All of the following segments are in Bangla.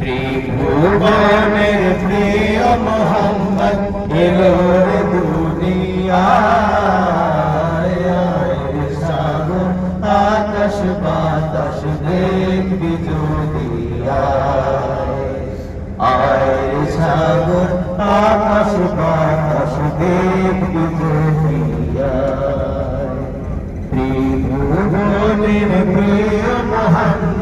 ত্রিভুবনের প্রিয় মোহাম্মদ, এলো রে দুনিয়ায়। সাগর, আকাশ বাতাস দেখবি যদিয়া আয় সাগর, আকাশ বাতাস দেখবি যদিয়া ত্রিভুবনের প্রিয়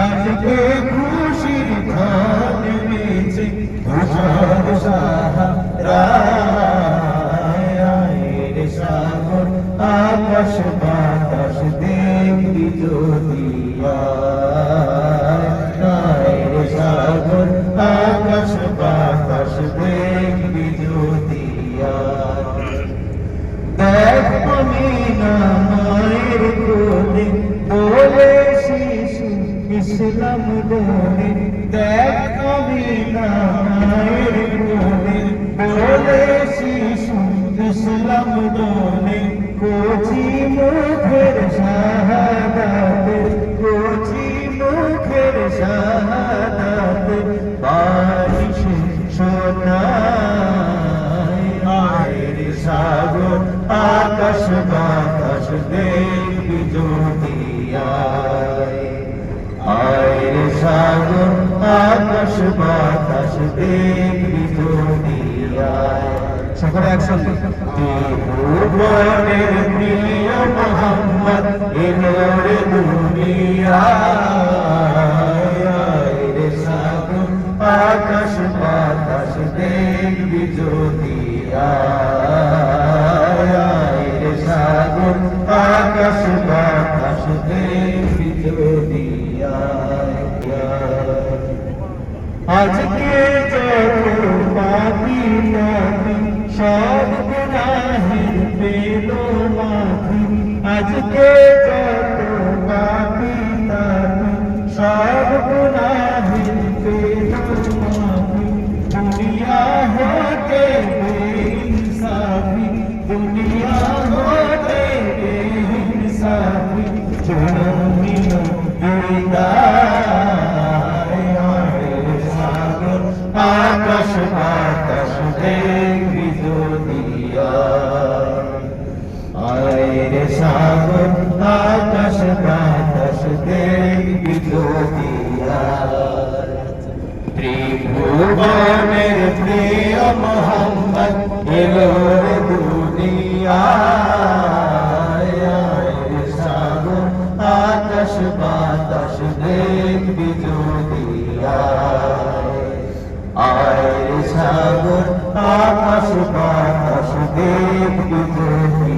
আজকে খুশির ধান নেমেছে তুষার সাহারা রে সাগর, আকাশ বাতাস দেখবি যদিয়া রে সাগর দেখ মায়ের কোলে বলে দেখ মায়ের কোলে বলে শিশু ইসলাম বলে কোচি মুখের শাহাদাতে কোচি মুখের শাহাদাতে বারিশ সোনায় আয়ের সাগর আকাশ আকাশ বাতাস দেখবি যদিয়ায় সকলে একসঙ্গে। ভুবনের প্রিয় মোহাম্মদ এলোরে দুনিয়ায় রে সাগর আকাশ বাতাস দেখবি যদিয়ায় আজকে যত পাপি নামি সব গুনাহের পেল মাফি আজকে যত পাপি নামি সব গুনাহের পেল মাফি দুনিয়া হতে বেইনসাফি দুনিয়া হতে বেইনসাফি জমিন সাগর মোহাম্মদ এলো রে দুনিয়ায় সাগর আকাশ বাতাস দেখবি আয় সাগর আকাশ বাতাস দেখবি